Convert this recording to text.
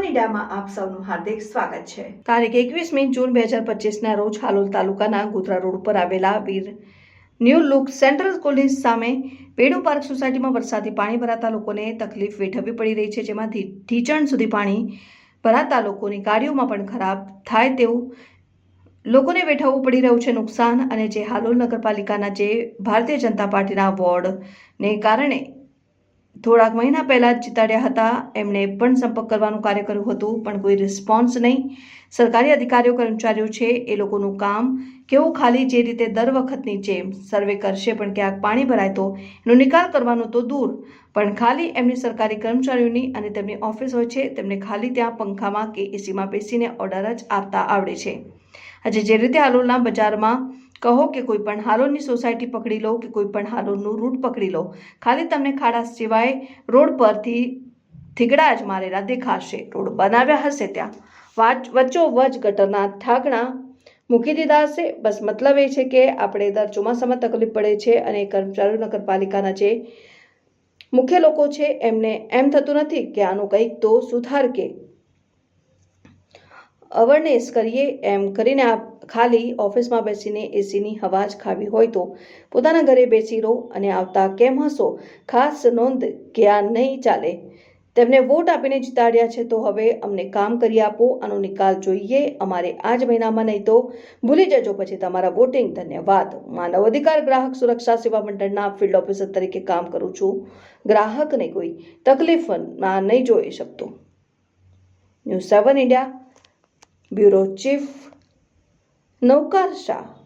ઇન્ડિયામાં આપ સૌનું હાર્દિક સ્વાગત છે. તારીખ એકવીસમી જૂન બે હજાર પચીસના રોજ હાલોલ તાલુકાના ગોધરા રોડ પર આવેલા વીર ન્યૂ લુક સેન્ટ્રલ સ્કૂલની સામે પેડુ પાર્ક સોસાયટીમાં વરસાદી પાણી ભરાતા લોકોને તકલીફ વેઠવવી પડી રહી છે, જેમાંથી ઢીચણ સુધી પાણી ભરાતા લોકોની ગાડીઓમાં પણ ખરાબ થાય તેવું લોકોને વેઠવવું પડી રહ્યું છે નુકસાન અને જે હાલોલ નગરપાલિકાના જે ભારતીય જનતા પાર્ટીના વોર્ડને કારણે થોડાક મહિના પહેલાં જ જીતાડ્યા હતા. એમણે પણ સંપર્ક કરવાનું કાર્ય કર્યું હતું, પણ કોઈ રિસ્પોન્સ નહીં. સરકારી અધિકારીઓ, કર્મચારીઓ છે, એ લોકોનું કામ કેવું ખાલી જે રીતે દર વખતની જેમ સર્વે કરશે, પણ ક્યાંક પાણી ભરાય તો એનો નિકાલ કરવાનો તો દૂર. પણ ખાલી એમની સરકારી કર્મચારીઓની અને તેમની ઓફિસ હોય છે, તેમને ખાલી ત્યાં પંખામાં કે એસીમાં બેસીને ઓર્ડર જ આપતા આવડે છે. આજે જે રીતે હાલોલના બજારમાં કહો કે કોઈ પણ હાલોની સોસાયટી પકડી લો કે કોઈ પણ હાલોનું રૂટ પકડી લો. ખાલી તમને ખાડા સિવાય રોડ પરથી થીગડા જ મારેલા દેખાશે. રોડ બનાવ્યા હશે ત્યાં. વચ્ચો વચ ગટરના થાકણા મૂકી દીધા હશે. બસ મતલબ એ છે કે આપણે દર ચોમાસામાં તકલીફ પડે છે અને કર્મચારીઓ નગરપાલિકાના જે મુખ્ય લોકો છે એમને એમ થતું નથી કે આનું કંઈક તો સુધાર કે. અવેરનેસ કરીએ એમ કરીને આપ ખાલી ઓફિસમાં બેસીને એસીની હવા જ ખાવી હોય તો પોતાના ઘરે બેસી રહો અને આવતા કેમ હશો? ખાસ નોંધ કે આ નહીં ચાલે. તેમને વોટ આપીને જીતાડ્યા છે તો હવે અમને કામ કરી આપો, આનો નિકાલ જોઈએ અમારે આ જ મહિનામાં નહીં તો ભૂલી જજો. પછી તમારા વોટિંગ, ધન્યવાદ. માનવ અધિકાર, ગ્રાહક સુરક્ષા, સેવા મંડળના ફિલ્ડ ઓફિસર તરીકે કામ કરું છું. ગ્રાહકને કોઈ તકલીફમાં નહીં જોઈ શકતો. News seven India, bureau chief Navkar Shah